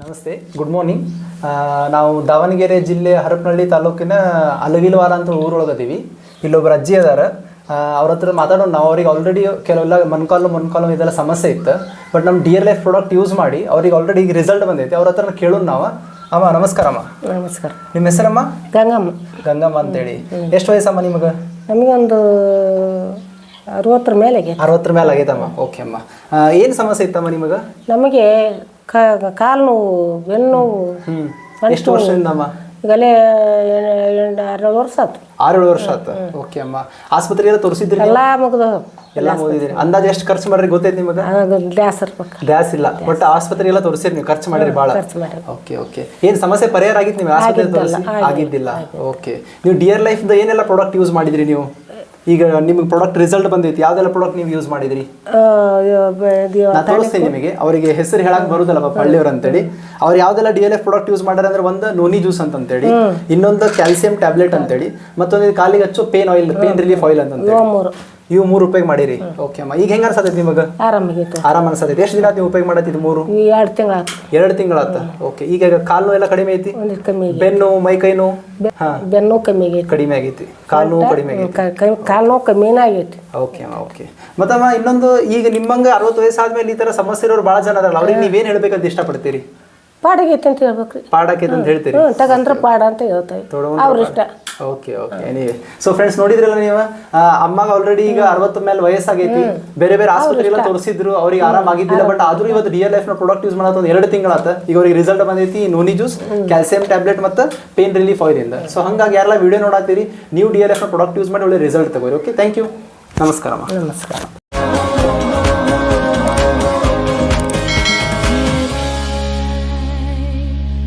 ನಮಸ್ತೆ good morning ನಾವು ದಾವಣಗೆರೆ ಜಿಲ್ಲೆ ಹರಪನಹಳ್ಳಿ ತಾಲೂಕಿನ ಅಲಗಿಲ್ವಾರ ಅಂತ ಊರೊಳಗದೀವಿ ಇಲ್ಲೊಬ್ರು ಅಜ್ಜಿ ಅದಾರ. ಅವ್ರ ಹತ್ರ ಮಾತಾಡೋಣ. ನಾವು ಅವ್ರಿಗೆ ಆಲ್ರೆಡಿ ಕೆಲವೆಲ್ಲ ಮೊನ್ಕಾಲು ಮನ್ಕಾಲು ಇದೆಲ್ಲ ಸಮಸ್ಯೆ ಇತ್ತು. ಬಟ್ ನಮ್ಮ D L life product use ಮಾಡಿ ಅವ್ರಿಗೆ ಆಲ್ರೆಡಿ ಈಗ ರಿಸಲ್ಟ್ ಬಂದೈತೆ. ಅವ್ರ ಹತ್ರ ಕೇಳೋಣ ನಾವು. ಅಮ್ಮ ನಮಸ್ಕಾರ ಅಮ್ಮ. ನಮಸ್ಕಾರ. ನಿಮ್ಮ ಹೆಸರಮ್ಮ? ಗಂಗಮ್ಮ. ಗಂಗಮ್ಮ ಅಂತೇಳಿ. ಎಷ್ಟು ವಯಸ್ಸಮ್ಮ ನಿಮಗೆ? ನಮಗೊಂದು ಅರವತ್ತರ ಮೇಲೆ ಅರವತ್ತರ ಮೇಲೆ ಆಗೈತಮ್ಮ ಓಕೆ ಅಮ್ಮ. ಏನು ಸಮಸ್ಯೆ ಇತ್ತಮ್ಮ ನಿಮಗೆ? ನಮಗೆ ಕಾಲು ನೋವು ಬೆನ್ನು ನೋವು ಎಷ್ಟು ವರ್ಷದಿಂದ ಅಮ್ಮ ಈಗಲೇ ಎಂಟು ಆರು ವರ್ಷ ಆಯ್ತು. ಆರೇಳು ವರ್ಷ ಆಯ್ತು. ಓಕೆ ಅಮ್ಮ. ಆಸ್ಪತ್ರೆಗೆಲ್ಲ ತೋರಿಸಿದ್ರಿ ಎಲ್ಲ ಮುಗ್ದು. ಎಲ್ಲ ಮುಗಿದಿರಿ ಅಂದಾಜು ಎಷ್ಟು ಖರ್ಚು ಮಾಡ್ರಿ ಗೊತ್ತೈತಿ ನಿಮಗೆ? ಗ್ಯಾಸ್ ಇರ್ಬೇಕು. ಡ್ಯಾಸ್ ಇಲ್ಲ. ಬಟ್ ಆಸ್ಪತ್ರೆ ಎಲ್ಲ ತೋರಿಸಿರಿ ನೀವು. ಖರ್ಚು ಮಾಡಿರಿ ಭಾಳ. ಓಕೆ ಓಕೆ ಏನ್ ಸಮಸ್ಯೆ ಪರಿಹಾರ ಆಗಿತ್ತು ನೀವು ಆಸ್ಪತ್ರೆ ತೋರಿಸಿ? ಆಗಿದ್ದಿಲ್ಲ ಓಕೆ ನೀವು ಡಿಯರ್ ಲೈಫ್ ಏನೆಲ್ಲ ಪ್ರಾಡಕ್ಟ್ ಯೂಸ್ ಮಾಡಿದ್ರಿ ನೀವು? ಈಗ ನಿಮಗೆ ಪ್ರಾಡಕ್ಟ್ ರಿಸಲ್ಟ್ ಬಂದೈತಿ ಯಾವ್ದೆಲ್ಲ ಪ್ರಾಡಕ್ಟ್ ನೀವು ಯೂಸ್ ಮಾಡಿದ್ರಿ? ನಾ ತೋರಿಸ್ತೇನೆ ನಿಮಗೆ. ಅವರಿಗೆ ಹೆಸರು ಹೇಳಕ್ ಬರುದಲ್ಲ ಪಾಪ ಹಳ್ಳಿಯವ್ರು ಅಂತೇಳಿ. ಅವ್ರು ಯಾವ್ದೆಲ್ಲ D L F product use ಮಾಡ್ಯಾರ ಅಂದ್ರೆ ಒಂದು ನೋನಿ ಜ್ಯೂಸ್ ಅಂತ ಅಂತೇಳಿ ಇನ್ನೊಂದು ಕ್ಯಾಲ್ಸಿಯಂ ಟ್ಯಾಬ್ಲೆಟ್ ಅಂತೇಳಿ ಮತ್ತೊಂದು ಕಾಲಿಗೆ ಹಚ್ಚು pain oil pain relief oil ಅಂತ ಇವು ಮೂರು ರೂಪಾಯಿಗೆ ಮಾಡಿರಿ. ಓಕೆ ಅಮ್ಮ. ಈಗ ಹೆಂಗ ಅನ್ಸತೈತಿ ನಿಮಗೆ? ಆರಾಮಾಗಿತ್ತು ಆರಾಮ ಅನ್ಸತೈತಿ. ಎಷ್ಟು ದಿನ ನೀವು ಉಪಯೋಗ ಮಾಡತ್ತಿ ಮೂರು? ಈ ಎರಡು ತಿಂಗಳ ಎರಡು ತಿಂಗಳಾತ ಓಕೆ ಈಗ ಕಾಲು ನೋವು ಎಲ್ಲ ಕಡಿಮೆ ಐತಿ? ಒಂದಿಷ್ಟು ಕಮ್ಮಿ ಆಗೈತಿ ಬೆನ್ನು ಮೈ ಕೈ ನೋವು? ಹಾ. ಬೆನ್ನು ಕಮ್ಮಿ ಆಗೈತಿ. ಕಡಿಮೆ ಆಗೈತಿ. ಕಾಲು ನೋವು ಕಡಿಮೆ ಆಗೈತಿ. ಕಾಲು ನೋವು ಕಮ್ಮಿನೇ ಆಗೈತಿ. ಓಕೆ ಅಮ್ಮ ಓಕೆ ಮತ್ತಮ್ಮ ಇನ್ನೊಂದು ಈಗ ನಿಮ್ಮಂಗ ಅರವತ್ತು ವಯಸ್ಸಾದ್ಮೇಲೆ ಈ ತರ ಸಮಸ್ಯೆ ಇರೋರು ಬಹಳ ಜನ ಅದಾರಲ್ಲ ಅವ್ರಿಗೆ ನೀವೇನ್ ಹೇಳ್ಬೇಕಂತ ಇಷ್ಟಪಡ್ತೀರಿ? ಪಾಡಾಗೈತಿ ಅಂತ ಹೇಳ್ಬೇಕ್ರಿ. ಪಾಡಾಕೈತೆ ಅಂತ ಹೇಳ್ತೀರಿ? ಹ್ಞೂ ತಗಂದ್ರೆ ಪಾಡ ಅಂತ ಹೇಳ್ತೇವೆ ತೊಡಗೊಂಡ್ರೆ ಅವ್ರ ಇಷ್ಟ. Okay okay anyway so friends ನೋಡಿದ್ರಲ್ಲ ನೀವು? ಅಮ್ಮಗ ಆಲ್ರೆಡಿ ಈಗ ಅರವತ್ತು ಮೇಲೆ ವಯಸ್ಸಾಗೈತಿ. ಬೇರೆ ಬೇರೆ ಆಸ್ಪತ್ರೆಗೆಲ್ಲ ತೋರಿಸಿದ್ರು ಅವ್ರಿಗೆ ಆರಾಮ ಆಗಿದ್ದಿಲ್ಲ ಬಟ್ ಆದ್ರೂ ಇವತ್ತು ರಿಯಲ್ ಲೈಫ್ನ ಪ್ರಾಡಕ್ಟ್ ಯೂಸ್ ಮಾಡತ್ತ ಒಂದು ಎರಡು ತಿಂಗಳಾತ. ಈಗ ಅವ್ರಿಗೆ ರಿಸಲ್ಟ್ ಬಂದೈತಿ ನೋನಿ ಜ್ಯೂಸ್ ಕ್ಯಾಲ್ಸಿಯಂ ಟ್ಯಾಬ್ಲೆಟ್ ಮತ್ತೆ ಪೇನ್ ರಿಲೀಫ್ ಆಯಿಲ್ ಇಂದ. ಸೊ ಹಂಗಾಗಿ ಯಾರೆಲ್ಲ ವಿಡಿಯೋ ನೋಡತ್ತೀರಿ ನೀವು ಡಿ ಎಲ್ ಎಫ್ನ ಪ್ರಾಡಕ್ಟ್ ಯೂಸ್ ಮಾಡಿ ಒಳ್ಳೆ ರಿಸಲ್ಟ್ ತಗೋರಿ. ಓಕೆ ಥ್ಯಾಂಕ್ ಯು ನಮಸ್ಕಾರ ನಮಸ್ಕಾರ.